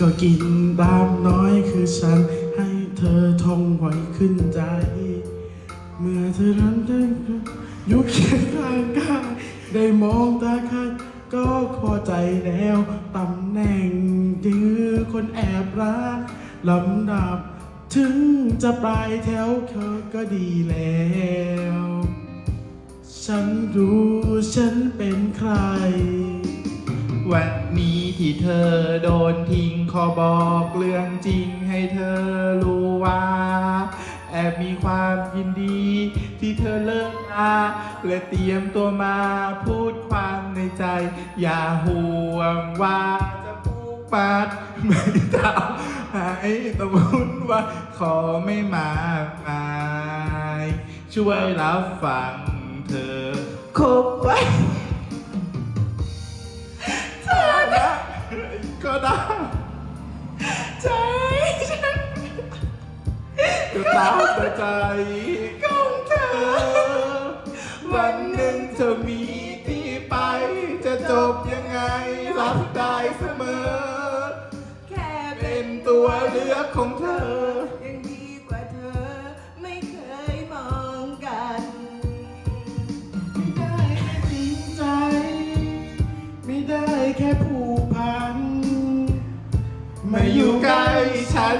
ก็กินตามน้อยคือฉันให้เธอท่องไว้ขึ้นใจ เมื่อเธอนั้นได้ยู่เคียงข้างกายได้มองตาคันก็พอใจแล้วตำแหน่งดื้อคนแอบรักลำดับ ถึงจะปลายแถวเธอก็ดีแล้ว ฉันรู้ฉันเป็นใครวันนี้ ที่เธอโดนทิ้งขอบอกเรื่องจริงให้เธอรู้ว่า แอบมีความยินดี ที่เธอเลิกลาและเตรียมตัวมาพูดความในใจ อย่าห่วงว่าจะผูกปัดไม่ท่าให้ตะมุนว่าขอไม่มากมายช่วยรับฟังเธอคบไว้ ก็ได้ใจฉันก็ตามใจของเธอ วันหนึ่งเธอมีที่ไป จะจบยังไงรับได้เสมอ แค่เป็นตัวเลือกของเธอ มาอยู่ใกล้ฉัน